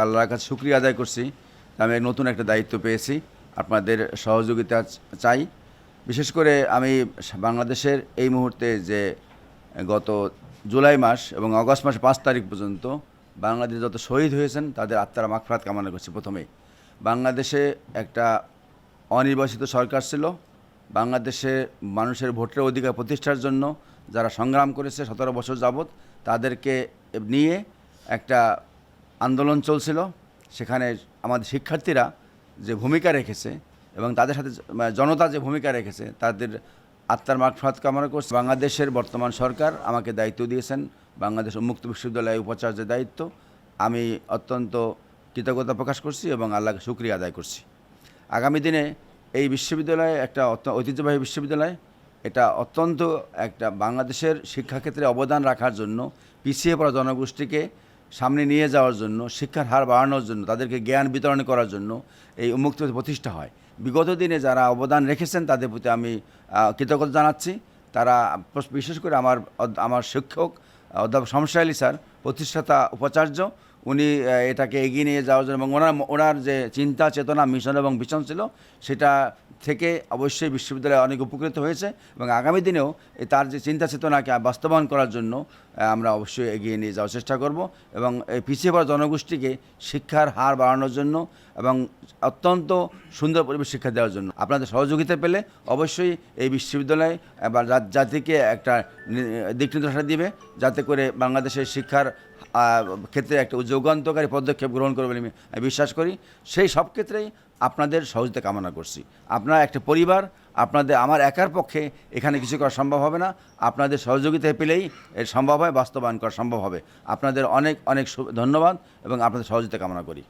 আল্লাহর কাছে শুক্রিয়া আদায় করছি আমি নতুন একটা দায়িত্ব পেয়েছি। আপনাদের সহযোগিতা চাই। বিশেষ করে আমি বাংলাদেশের এই মুহূর্তে যে গত জুলাই মাস এবং অগস্ট মাসের পাঁচ তারিখ পর্যন্ত বাংলাদেশ যত শহীদ হয়েছেন, তাদের আত্মার মাগফরাত কামনা করছি প্রথমেই। বাংলাদেশে একটা অনির্বাচিত সরকার ছিল। বাংলাদেশে মানুষের ভোটের অধিকার প্রতিষ্ঠার জন্য যারা সংগ্রাম করেছে, সতেরো বছর যাবৎ তাদেরকে নিয়ে একটা আন্দোলন চলছিল, সেখানে আমাদের শিক্ষার্থীরা যে ভূমিকা রেখেছে এবং তাদের সাথে মানে জনতা যে ভূমিকা রেখেছে, তাদের আত্মার মাগফাত কামনা করছে। বাংলাদেশের বর্তমান সরকার আমাকে দায়িত্ব দিয়েছেন, বাংলাদেশ উন্মুক্ত বিশ্ববিদ্যালয়ে উপাচার্যের দায়িত্ব। আমি অত্যন্ত কৃতজ্ঞতা প্রকাশ করছি এবং আল্লাহকে শুক্রিয়া আদায় করছি। আগামী দিনে এই বিশ্ববিদ্যালয় একটা ঐতিহ্যবাহী বিশ্ববিদ্যালয়, এটা অত্যন্ত একটা বাংলাদেশের শিক্ষাক্ষেত্রে অবদান রাখার জন্য পিছিয়ে পড়া জনগোষ্ঠীকে সামনে নিয়ে যাওয়ার জন্য, শিক্ষার হার বাড়ানোর জন্য, তাদেরকে জ্ঞান বিতরণ করার জন্য এই উন্মুক্ত প্রতিষ্ঠা হয়। বিগত দিনে যারা অবদান রেখেছেন, তাদের প্রতি আমি কৃতজ্ঞতা জানাচ্ছি। তারা বিশেষ করে আমার আমার শিক্ষক, অধ্যাপক শমশা স্যার, প্রতিষ্ঠাতা উপাচার্য, উনি এটাকে এগিয়ে নিয়ে যাওয়ার জন্য এবং ওনার ওনার যে চিন্তা, চেতনা, মিশন এবং ভিশন ছিল, সেটা থেকে অবশ্যই বিশ্ববিদ্যালয় অনেক উপকৃত হয়েছে এবং আগামী দিনেও তার যে চিন্তা, চেতনাকে বাস্তবায়ন করার জন্য আমরা অবশ্যই এগিয়ে নিয়ে যাওয়ার চেষ্টা করব এবং এই পিছিয়ে পড়া জনগোষ্ঠীকে শিক্ষার হার বাড়ানোর জন্য এবং অত্যন্ত সুন্দর পরিবেশ শিক্ষা দেওয়ার জন্য। আপনাদের সহযোগিতা পেলে অবশ্যই এই বিশ্ববিদ্যালয় বা জাতিকে একটা দিক নির্দেশনা দিবে যাতে করে বাংলাদেশের শিক্ষার ক্ষেত্রে একটা যৌগান্তকারী পদক্ষেপ গ্রহণ করবে বলে আমি বিশ্বাস করি। সেই সব ক্ষেত্রেই আপনাদের সহযোগিতা কামনা করছি। আপনারা একটা পরিবার আপনাদের, আমার একার পক্ষে এখানে কিছু করা সম্ভব হবে না। আপনাদের সহযোগিতা পেলেই এর সম্ভব হয়, বাস্তবায়ন করা সম্ভব হবে। আপনাদের অনেক অনেক ধন্যবাদ এবং আপনাদের সহযোগিতা কামনা করি।